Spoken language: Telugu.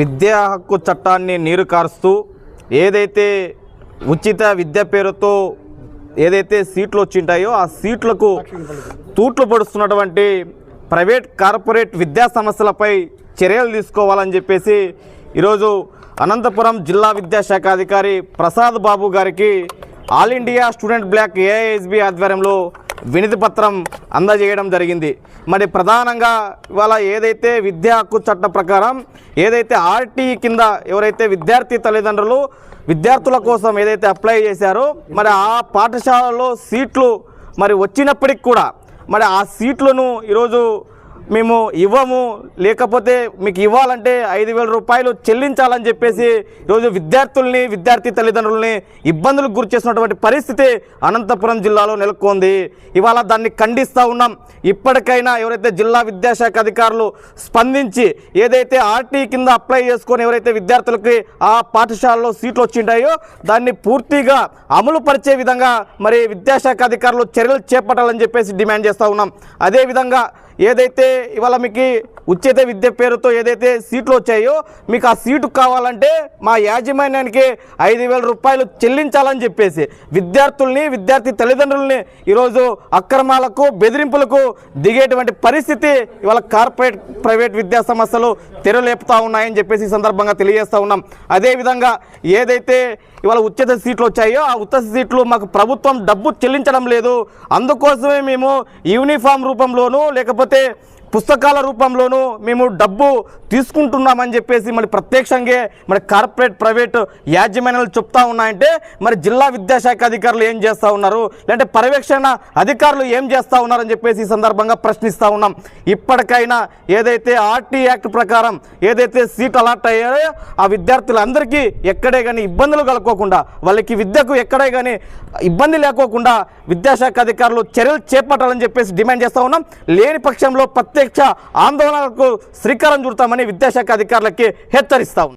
విద్యా హక్కు చట్టాన్ని నీరు కారుస్తూ ఏదైతే ఉచిత విద్య పేరుతో ఏదైతే సీట్లు వచ్చింటాయో ఆ సీట్లకు తూట్లు పడుస్తున్నటువంటి ప్రైవేట్ కార్పొరేట్ విద్యా సంస్థలపై చర్యలు తీసుకోవాలని చెప్పేసి ఈరోజు అనంతపురం జిల్లా విద్యాశాఖ అధికారి ప్రసాద్ బాబు గారికి all India student block AISB ఆధ్వర్యంలో వినతి పత్రం అందజేయడం జరిగింది. మరి ప్రధానంగా ఇవాళ ఏదైతే విద్యా హక్కు చట్ట ప్రకారం ఏదైతే ఆర్టీ కింద ఎవరైతే విద్యార్థి తల్లిదండ్రులు విద్యార్థుల కోసం ఏదైతే అప్లై చేశారో మరి ఆ పాఠశాలలో సీట్లు మరి వచ్చినప్పటికి కూడా మరి ఆ సీట్లను ఈరోజు మేము ఇవ్వము లేకపోతే మీకు ఇవ్వాలంటే ఐదు వేల రూపాయలు చెల్లించాలని చెప్పేసి ఈరోజు విద్యార్థుల్ని విద్యార్థి తల్లిదండ్రుల్ని ఇబ్బందులకు గురి చేసినటువంటి పరిస్థితి అనంతపురం జిల్లాలో నెలకొంది. ఇవాళ దాన్ని ఖండిస్తూ ఉన్నాం. ఇప్పటికైనా ఎవరైతే జిల్లా విద్యాశాఖ అధికారులు స్పందించి ఏదైతే ఆర్టీ కింద అప్లై చేసుకొని ఎవరైతే విద్యార్థులకి ఆ పాఠశాలలో సీట్లు వచ్చింటాయో దాన్ని పూర్తిగా అమలు పరిచే విధంగా మరి విద్యాశాఖ అధికారులు చర్యలు చేపట్టాలని చెప్పేసి డిమాండ్ చేస్తూ ఉన్నాం. అదేవిధంగా ఏదైతే ఇవాళ మీకు ఉచిత విద్య పేరుతో ఏదైతే సీట్లు వచ్చాయో మీకు ఆ సీటు కావాలంటే మా యాజమాన్యానికి ఐదు వేల రూపాయలు చెల్లించాలని చెప్పేసి విద్యార్థుల్ని విద్యార్థి తల్లిదండ్రుల్ని ఈరోజు అక్రమాలకు బెదిరింపులకు దిగేటువంటి పరిస్థితి ఇవాళ కార్పొరేట్ ప్రైవేట్ విద్యా సంస్థలు తెరలేపుతా ఉన్నాయని చెప్పేసి ఈ సందర్భంగా తెలియజేస్తూ ఉన్నాం. అదేవిధంగా ఏదైతే ఇవాళ ఉచిత సీట్లు వచ్చాయో ఆ ఉచిత సీట్లు మాకు ప్రభుత్వం డబ్బు చెల్లించడం లేదు. అందుకోసమే మేము యూనిఫామ్ రూపంలోనూ లేకపోతే ਤੇ పుస్తకాల రూపంలోనూ మేము డబ్బు తీసుకుంటున్నామని చెప్పేసి మరి ప్రత్యక్షంగా మరి కార్పొరేట్ ప్రైవేట్ యాజమాన్యాలు చెప్తా ఉన్నాయంటే మరి జిల్లా విద్యాశాఖ అధికారులు ఏం చేస్తూ ఉన్నారు? లేదంటే పర్యవేక్షణ అధికారులు ఏం చేస్తూ ఉన్నారని చెప్పేసి ఈ సందర్భంగా ప్రశ్నిస్తూ ఉన్నాం. ఇప్పటికైనా ఏదైతే ఆర్టీ యాక్ట్ ప్రకారం ఏదైతే సీట్ అలాట్ అయ్యాయో ఆ విద్యార్థులందరికీ ఎక్కడే కానీ ఇబ్బందులు కలుక్కోకుండా వాళ్ళకి విద్యకు ఎక్కడే కానీ ఇబ్బంది లేకోకుండా విద్యాశాఖ అధికారులు చర్యలు చేపట్టాలని చెప్పేసి డిమాండ్ చేస్తూ ఉన్నాం. లేని పక్షంలో ప్రత్యేక ప్రత్యక్ష ఆందోళనలకు శ్రీకారం చుడతామని విద్యాశాఖ అధికారులకి హెచ్చరిస్తా.